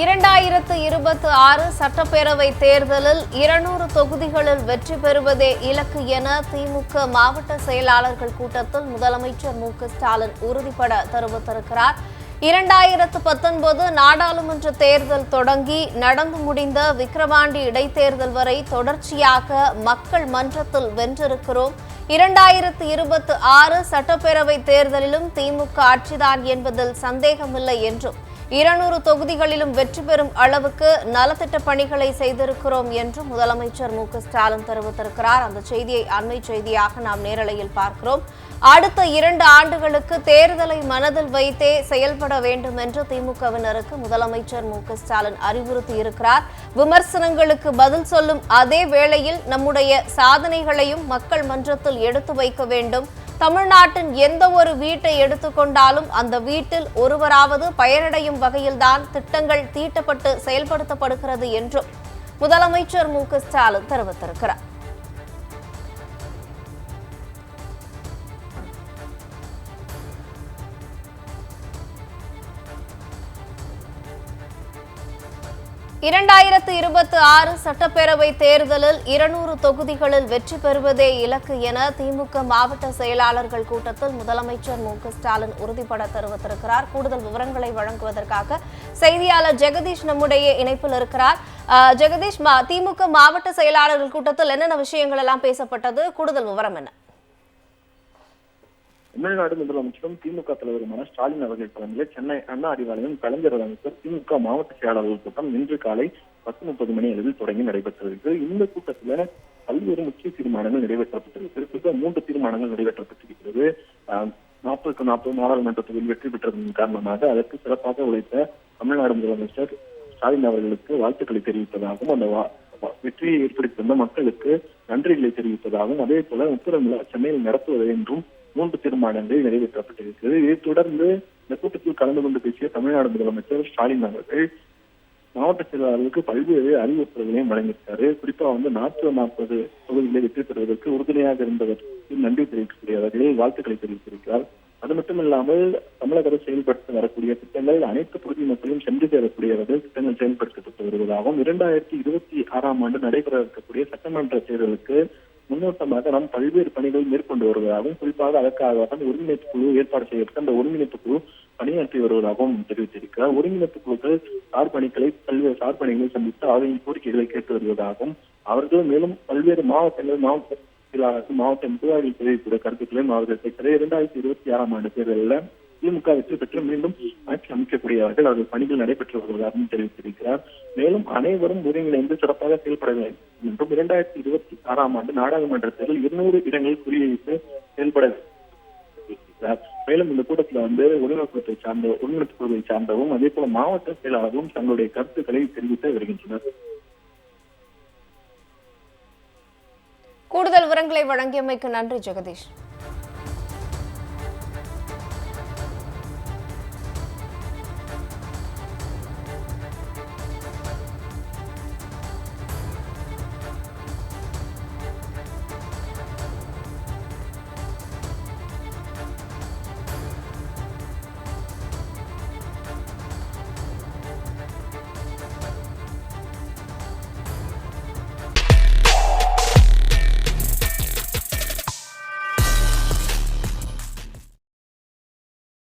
இரண்டாயிரத்து இருபத்தி ஆறு சட்டப்பேரவை தேர்தலில் இருநூறு தொகுதிகளில் வெற்றி பெறுவதே இலக்கு என திமுக மாவட்ட செயலாளர்கள் கூட்டத்தில் முதலமைச்சர் மு ஸ்டாலின் உறுதிபட தெரிவித்திருக்கிறார். இரண்டாயிரத்து பத்தொன்பது நாடாளுமன்ற தேர்தல் தொடங்கி நடந்து முடிந்த விக்கிரவாண்டி இடைத்தேர்தல் வரை தொடர்ச்சியாக மக்கள் மன்றத்தில் வென்றிருக்கிறோம். இரண்டாயிரத்து இருபத்தி ஆறு சட்டப்பேரவை தேர்தலிலும் திமுக ஆட்சிதான் என்பதில் சந்தேகமில்லை என்றும் இருநூறு தொகுதிகளிலும் வெற்றி பெறும் அளவுக்கு நலத்திட்ட பணிகளை செய்திருக்கிறோம் என்று முதலமைச்சர் மு ஸ்டாலின் தெரிவித்திருக்கிறார். அந்த செய்தியை அண்மை செய்தியாக நாம் நேரலையில் பார்க்கிறோம். அடுத்த இரண்டு ஆண்டுகளுக்கு தேர்தலை மனதில் வைத்தே செயல்பட வேண்டும் என்று திமுகவினருக்கு முதலமைச்சர் மு க ஸ்டாலின் அறிவுறுத்தியிருக்கிறார் விமர்சனங்களுக்கு பதில் சொல்லும் அதே வேளையில் நம்முடைய சாதனைகளையும் மக்கள் மன்றத்தில் எடுத்து வைக்க வேண்டும். தமிழ்நாட்டின் எந்த ஒரு வீட்டை எடுத்துக்கொண்டாலும் அந்த வீட்டில் ஒருவராவது பயனடையும் வகையில்தான் திட்டங்கள் தீட்டப்பட்டு செயல்படுத்தப்படுகிறது என்றும் முதலமைச்சர் மு க ஸ்டாலின் தெரிவித்திருக்கிறார். இரண்டாயிரத்து இருபத்தி ஆறு சட்டப்பேரவை தேர்தலில் இருநூறு தொகுதிகளில் வெற்றி பெறுவதே இலக்கு என திமுக மாவட்ட செயலாளர்கள் கூட்டத்தில் முதலமைச்சர் மு ஸ்டாலின் உறுதிபட தெரிவித்திருக்கிறார். கூடுதல் விவரங்களை வழங்குவதற்காக செய்தியாளர் ஜெகதீஷ் நம்முடைய இணைப்பில் இருக்கிறார். ஜெகதீஷ் மா- திமுக மாவட்ட செயலாளர்கள் கூட்டத்தில் என்னென்ன விஷயங்கள் எல்லாம் பேசப்பட்டது? கூடுதல் விவரம் என்ன? தமிழ்நாடு முதலமைச்சரும் திமுக தலைவருமான ஸ்டாலின் அவர்கள் தலைமையில் சென்னை அண்ணா அறிவாலயம் கலைஞர் அமைச்சர் திமுக மாவட்ட செயலாளர்கள் கூட்டம் இன்று காலை பத்து முப்பது மணி அளவில் தொடங்கி நடைபெற்றது. இந்த கூட்டத்தில் பல்வேறு முக்கிய தீர்மானங்கள் நிறைவேற்றப்பட்டிருக்கு குறிப்பிட்ட மூன்று தீர்மானங்கள் நிறைவேற்றப்பட்டிருக்கிறது. நாற்பதுக்கு நாற்பது நாடாளுமன்ற தொகுதியில் வெற்றி பெற்றதன் காரணமாக அதற்கு சிறப்பாக உழைத்த தமிழ்நாடு முதலமைச்சர் ஸ்டாலின் அவர்களுக்கு வாழ்த்துக்களை தெரிவித்ததாகவும் அந்த வா- வெற்றியை ஏற்படுத்தி தந்த மக்களுக்கு நன்றிகளை தெரிவிப்பதாகவும் அதே போல உத்தரவு விழா சென்னையில் நடத்துவது என்றும் மூன்று தீர்மானங்கள் நிறைவேற்றப்பட்டிருக்கிறது. இதைத் தொடர்ந்து இந்த கூட்டத்தில் கலந்து கொண்டு பேசிய தமிழ்நாடு முதலமைச்சர் ஸ்டாலின் அவர்கள் மாவட்ட செயலாளர்களுக்கு பல்வேறு அறிவுறுத்தல்களையும் வழங்கியிருக்காரு. குறிப்பா வந்து நாற்பது நாற்பது தொகுதிகளை வெற்றி பெறுவதற்கு உறுதுணையாக இருந்தவருக்கு நன்றி தெரிவிக்கக்கூடிய வகையில் வாழ்த்துக்களை தெரிவித்திருக்கிறார். அது மட்டும் இல்லாமல் தமிழக அரசு செயல்படுத்த வரக்கூடிய திட்டங்கள் அனைத்து பகுதி மக்களையும் சென்று சேரக்கூடிய வகையில் திட்டங்கள் செயல்படுத்த வருவதாகவும் இரண்டாயிரத்தி இருபத்தி ஆறாம் ஆண்டு நடைபெற இருக்கக்கூடிய சட்டமன்ற தேர்தலுக்கு முன்னோட்டமாக நாம் பல்வேறு பணிகள் மேற்கொண்டு வருவதாகவும் குறிப்பாக அதற்காக ஒருங்கிணைப்பு குழு ஏற்பாடு செய்யப்பட்டு அந்த ஒருங்கிணைப்பு குழு பணியாற்றி வருவதாகவும் தெரிவித்திருக்கிறார். ஒருங்கிணைப்பு குழுக்கள் சார் பணிகளை பல்வேறு சார் பணிகளை சந்தித்து அவரின் கோரிக்கைகளை கேட்டு வருவதாகவும் அவர்கள் மேலும் பல்வேறு மாவட்டங்கள் மாவட்ட மாவட்ட நிர்வாகிகள் தெரிவித்துள்ள கருத்துக்களையும் அவர்கள் இரண்டாயிரத்தி இருபத்தி ஆறாம் ஆண்டு தேர்தலில் திமுக வெற்றி பெற்று மீண்டும் சமைக்கக்கூடியவர்கள் அவர்கள் பணிகள் நடைபெற்று வருவதாகவும் தெரிவித்திருக்கிறார். மேலும் அனைவரும் ஒருங்கிணைந்து சிறப்பாக செயல்பட வேண்டும் என்றும் இரண்டாயிரத்தி இருபத்தி ஆறாம் ஆண்டு நாடாளுமன்ற தேர்தல் இருநூறு இடங்கள் குறிவைத்து செயல்பட இருக்கிறார். மேலும் இந்த கூட்டத்தில் வந்து ஒருங்கிணைப்புத்துறை சார்ந்த ஒருங்கிணைப்பு குழுவை சார்ந்தவும் அதே போல மாவட்ட செயலாளரும் தங்களுடைய கருத்துக்களை தெரிவித்து வருகின்றனர். கூடுதல் விவரங்களை வழங்கியமைக்கு நன்றி ஜெகதீஷ்.